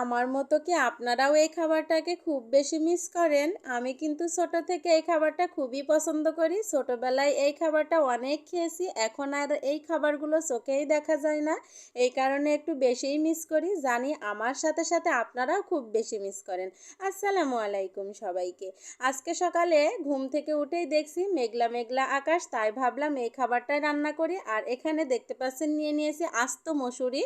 আমার মতো কি আপনারাও এই খাবারটাকে খুব বেশি মিস করেন? আমি কিন্তু ছোট থেকে এই খাবারটা খুবই পছন্দ করি। ছোটবেলায় এই খাবারটা অনেক খেয়েছি। এখন আর এই খাবারগুলো চোখেই দেখা যায় না। এই কারণে একটু বেশিই মিস করি। জানি আমার সাথে সাথে আপনারাও খুব বেশি মিস করেন। আসসালামু আলাইকুম সবাইকে। আজকে সকালে ঘুম থেকে উঠেই দেখছি মেঘলা মেঘলা আকাশ, তাই ভাবলাম এই খাবারটাই রান্না করি। আর এখানে দেখতে পাচ্ছেন নিয়ে নিয়েছি আস্ত মসুরি।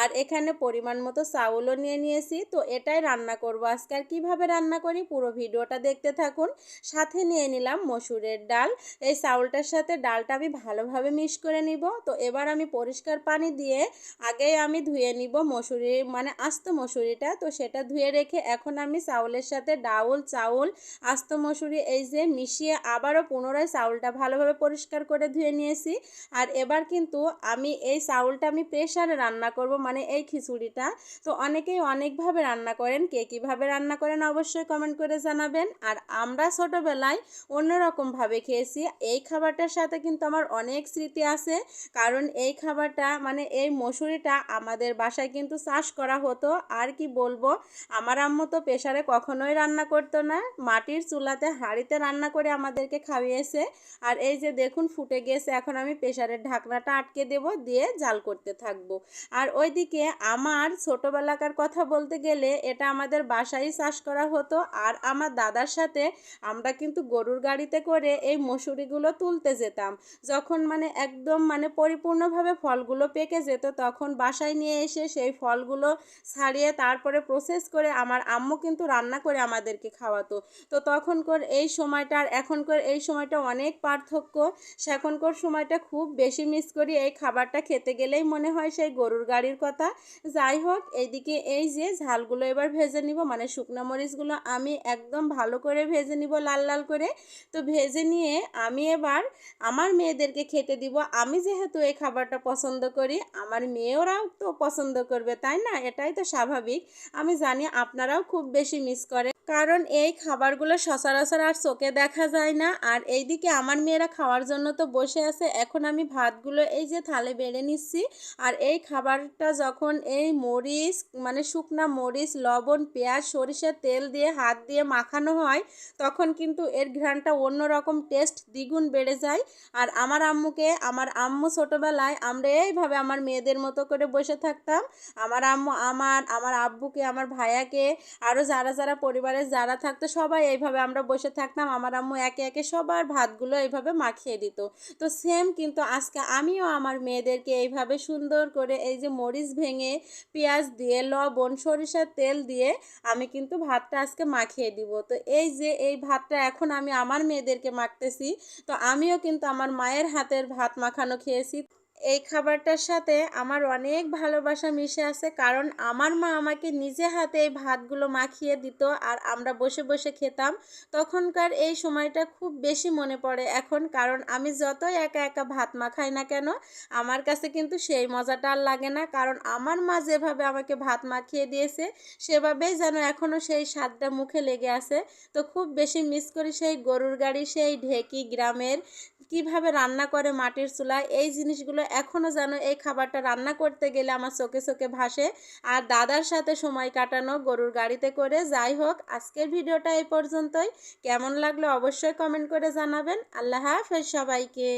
আর এখানে পরিমাণ মতো চাউলও নিয়ে নিয়েছি তো এটাই রান্না করব আজকে। আর কীভাবে রান্না করি পুরো ভিডিওটা দেখতে থাকুন। সাথে নিয়ে নিলাম মসুরের ডাল। এই চাউলটার সাথে ডালটা আমি ভালোভাবে মিক্স করে নিব। তো এবার আমি পরিষ্কার পানি দিয়ে আগেই আমি ধুয়ে নিব মসুরি মানে আস্ত মসুরিটা। তো সেটা ধুয়ে রেখে এখন আমি চাউলের সাথে ডাউল, চাউল, আস্ত মসুরি, এই যে মিশিয়ে আবারও পুনরায় চাউলটা ভালোভাবে পরিষ্কার করে ধুয়ে নিয়েছি। আর এবার কিন্তু আমি এই চাউলটা আমি প্রেশারে রান্না করব মানে এই খিচুড়িটা। তো অনেকেই অনেকভাবে রান্না করেন, কে কীভাবে রান্না করেন অবশ্যই কমেন্ট করে জানাবেন। আর আমরা ছোটোবেলায় অন্যরকমভাবে খেয়েছি। এই খাবারটার সাথে কিন্তু আমার অনেক স্মৃতি আছে। কারণ এই খাবারটা মানে এই মসুরিটা আমাদের বাসায় কিন্তু চাষ করা হতো। আর কি বলব, আমার আম্মু তো প্রেশারে কখনোই রান্না করতো না। মাটির চুলাতে হাঁড়িতে রান্না করে আমাদেরকে খাইয়েছে। আর এই যে দেখুন, ফুটে গেছে। এখন আমি প্রেশারের ঢাকনাটা আটকে দেব, দিয়ে জাল করতে থাকব। আর ওইদিকে আমার ছোটোবেলাকার কথা বলতে গেলে এটা আমাদের বাসায় চাষ করা হতো আর আমার দাদার সাথে আমরা কিন্তু গরুর গাড়িতে করে এই মসুরিগুলো তুলতে যেতাম। যখন মানে একদম মানে পরিপূর্ণভাবে ফলগুলো পেকে যেত তখন বাসায় নিয়ে এসে সেই ফলগুলো ছাড়িয়ে তারপরে প্রসেস করে আমার আম্মু কিন্তু রান্না করে আমাদেরকে খাওয়াতো। তো তখনকার এই সময়টা আর এখনকার এই সময়টা অনেক পার্থক্য। সেখনকার সময়টা খুব বেশি মিস করি এই খাবারটা খেতে গেলেই মনে হয় সেই গরুর গাড়ির কথা। যাই হোক, এইদিকে এই যে ঝালগুলো এবার ভেজে নিব মানে শুকনো মরিচগুলো আমি একদম ভালো করে ভেজে নিব লাল লাল করে। তো ভেজে নিয়ে আমি এবার আমার মেয়েদেরকে খেতে দিব। আমি যেহেতু এই খাবারটা পছন্দ করি, আমার মেয়েরাও তো পছন্দ করবে, তাই না? এটাই তো স্বাভাবিক। আমি জানি আপনারাও খুব বেশি মিস করে কারণ এই খাবারগুলো সচরাচর আর চোখে দেখা যায় না। আর এইদিকে আমার মেয়েরা খাওয়ার জন্য তো বসে আছে। এখন আমি ভাতগুলো এই যে থালে বেড়ে নিচ্ছি। আর এই খাবারটা যখন এই মরিচ মানে শুকনা মরিচ, লবণ, পেঁয়াজ, সরিষার তেল দিয়ে হাত দিয়ে মাখানো হয়, তখন কিন্তু এর ঘ্রাণটা অন্যরকম টেস্ট দ্বিগুণ বেড়ে যায়। আর আমার আম্মুকে, আমার আম্মু ছোটোবেলায় আমরা এইভাবে আমার মেয়েদের মতো করে বসে থাকতাম। আমার আম্মু আমার আমার আব্বুকে, আমার ভাইয়াকে, আরও যারা যারা পরিবারের যারা থাকতো, সবাই এইভাবে আমরা বসে থাকতাম। আমার আম্মু একে একে সবার ভাতগুলো এইভাবে মাখিয়ে দিত। তো সেম কিন্তু আজকে আমিও আমার মেয়েদেরকে এইভাবে সুন্দর করে এই যে মরিচ ভেঙে, পেঁয়াজ দিয়ে, লবণ, সরিষার তেল দিয়ে আমি কিন্তু ভাতটা আজকে মাখিয়ে দিব। তো এই যে এই ভাতটা এখন আমি আমার মেয়েদেরকে মাখতেছি, তো আমিও কিন্তু আমার মায়ের হাতের ভাত মাখানো খেয়েছি। এই খাবারটার সাথে আমার অনেক ভালোবাসা মিশে আছে, কারণ আমার মা আমাকে নিজে হাতে এই ভাতগুলো মাখিয়ে দিত আর আমরা বসে বসে খেতাম। তখনকার এই সময়টা খুব বেশি মনে পড়ে এখন, কারণ আমি যতই একা একা ভাত মাখাই না কেন, আমার কাছে কিন্তু সেই মজাটা আর লাগে না। কারণ আমার মা যেভাবে আমাকে ভাত মাখিয়ে দিয়েছে, সেভাবেই যেন এখনও সেই স্বাদটা মুখে লেগে আছে। তো খুব বেশি মিস করি সেই গরুর গাড়ি, সেই ঢেকি গ্রামের কীভাবে রান্না করে মাটির চুলায়, এই জিনিসগুলো এখনও যেন এই খাবারটা রান্না করতে গেলে আমার চোখে চোখে ভাসে। আর দাদার সাথে সময় কাটানো গরুর গাড়িতে করে যাই হোক, আজকের ভিডিওটা এই পর্যন্তই। কেমন লাগল অবশ্যই কমেন্ট করে জানাবেন। আল্লাহ হাফেজ সবাইকে।